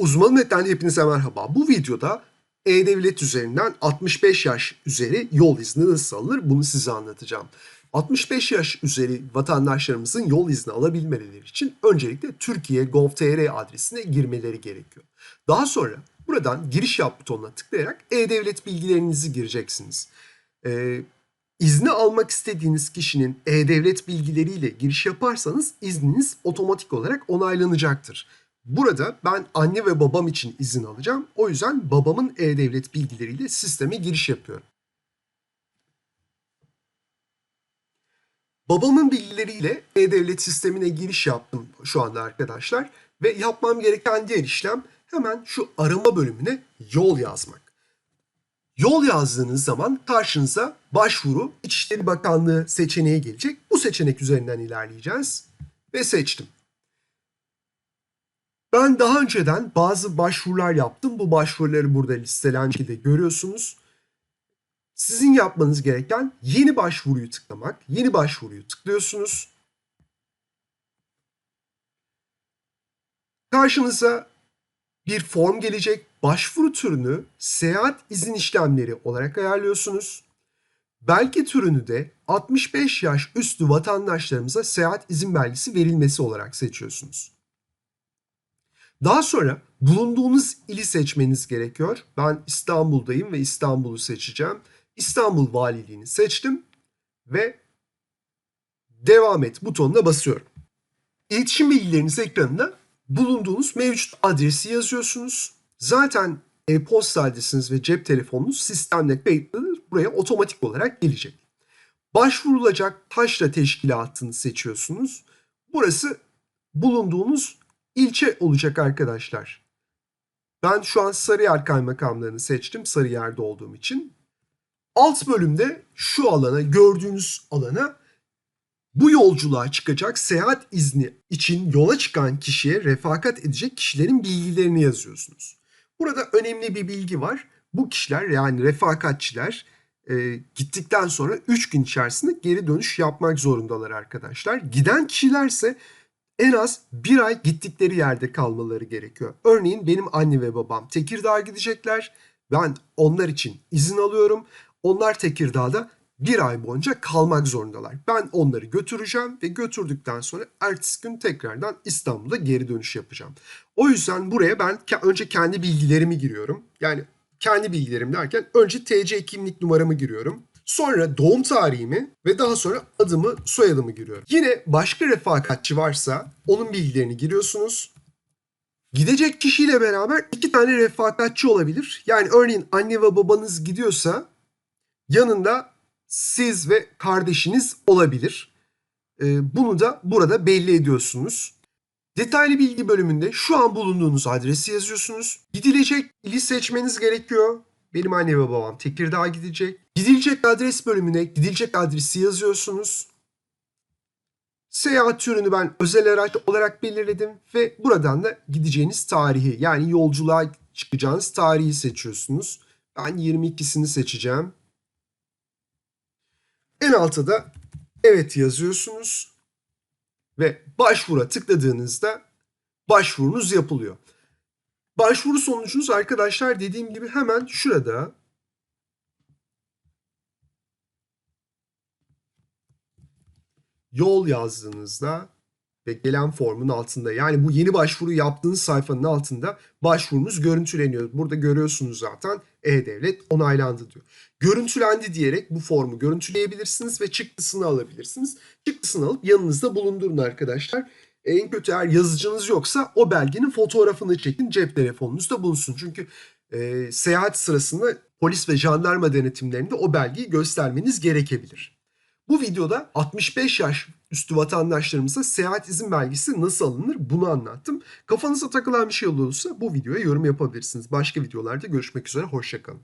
Uzman Net'ten hepinize merhaba. Bu videoda E-Devlet üzerinden 65 yaş üzeri yol izni nasıl alınır bunu size anlatacağım. 65 yaş üzeri vatandaşlarımızın yol izni alabilmeleri için öncelikle Türkiye Gov.tr adresine girmeleri gerekiyor. Daha sonra buradan giriş yap butonuna tıklayarak E-Devlet bilgilerinizi gireceksiniz. Ee, İzni almak istediğiniz kişinin e-devlet bilgileriyle giriş yaparsanız izniniz otomatik olarak onaylanacaktır. Burada ben anne ve babam için izin alacağım. O yüzden babamın e-devlet bilgileriyle sisteme giriş yapıyorum. Babamın bilgileriyle e-devlet sistemine giriş yaptım şu anda arkadaşlar. Ve yapmam gereken diğer işlem hemen şu arama bölümüne yol yazmak. Yol yazdığınız zaman karşınıza başvuru İçişleri Bakanlığı seçeneği gelecek. Bu seçenek üzerinden ilerleyeceğiz ve seçtim. Ben daha önceden bazı başvurular yaptım. Bu başvuruları burada listelen şekilde görüyorsunuz. Sizin yapmanız gereken yeni başvuruyu tıklamak. Yeni başvuruyu tıklıyorsunuz. Karşınıza bir form gelecek. Başvuru türünü seyahat izin işlemleri olarak ayarlıyorsunuz. Belge türünü de 65 yaş üstü vatandaşlarımıza seyahat izin belgesi verilmesi olarak seçiyorsunuz. Daha sonra bulunduğunuz ili seçmeniz gerekiyor. Ben İstanbul'dayım ve İstanbul'u seçeceğim. İstanbul Valiliğini seçtim ve devam et butonuna basıyorum. İletişim bilgileriniz ekranında bulunduğunuz mevcut adresi yazıyorsunuz. Zaten e-posta adresiniz ve cep telefonunuz sistemde kayıtlıdır. Buraya otomatik olarak gelecek. Başvurulacak taşra teşkilatını seçiyorsunuz. Burası bulunduğunuz ilçe olacak arkadaşlar. Ben şu an Sarıyer Kaymakamlığını seçtim Sarıyer'de olduğum için. Alt bölümde şu alana, gördüğünüz alana bu yolculuğa çıkacak seyahat izni için yola çıkan kişiye refakat edecek kişilerin bilgilerini yazıyorsunuz. Burada önemli bir bilgi var. Bu kişiler yani refakatçiler e, gittikten sonra 3 gün içerisinde geri dönüş yapmak zorundalar arkadaşlar. Giden kişilerse en az bir ay gittikleri yerde kalmaları gerekiyor. Örneğin benim anne ve babam Tekirdağ'a gidecekler. Ben onlar için izin alıyorum. Onlar Tekirdağ'da bir ay boyunca kalmak zorundalar. Ben onları götüreceğim ve götürdükten sonra ertesi gün tekrardan İstanbul'a geri dönüş yapacağım. O yüzden buraya ben önce kendi bilgilerimi giriyorum. Yani kendi bilgilerim derken önce TC kimlik numaramı giriyorum. Sonra doğum tarihimi ve daha sonra adımı, soyadımı giriyorum. Yine başka refakatçi varsa onun bilgilerini giriyorsunuz. Gidecek kişiyle beraber iki tane refakatçi olabilir. Yani örneğin anne ve babanız gidiyorsa yanında siz ve kardeşiniz olabilir. Ee, bunu da burada belli ediyorsunuz. Detaylı bilgi bölümünde şu an bulunduğunuz adresi yazıyorsunuz. Gidilecek ili seçmeniz gerekiyor. Benim anne ve babam Tekirdağ'a gidecek. Gidilecek adres bölümüne gidilecek adresi yazıyorsunuz. Seyahat türünü ben özel araç olarak belirledim ve buradan da gideceğiniz tarihi yani yolculuğa çıkacağınız tarihi seçiyorsunuz. Ben 22'sini seçeceğim. En alta da evet yazıyorsunuz ve başvura tıkladığınızda başvurunuz yapılıyor. Başvuru sonucunuz arkadaşlar dediğim gibi hemen şurada. Yol yazdığınızda ve gelen formun altında yani bu yeni başvuru yaptığınız sayfanın altında başvurunuz görüntüleniyor. Burada görüyorsunuz zaten E-Devlet onaylandı diyor. Görüntülendi diyerek bu formu görüntüleyebilirsiniz ve çıktısını alabilirsiniz. Çıktısını alıp yanınızda bulundurun arkadaşlar. En kötü eğer yazıcınız yoksa o belgenin fotoğrafını çekin cep telefonunuzda bulunsun. Çünkü e, seyahat sırasında polis ve jandarma denetimlerinde o belgeyi göstermeniz gerekebilir. Bu videoda 65 yaş üstü vatandaşlarımıza seyahat izin belgesi nasıl alınır bunu anlattım. Kafanıza takılan bir şey olursa bu videoya yorum yapabilirsiniz. Başka videolarda görüşmek üzere, hoşçakalın.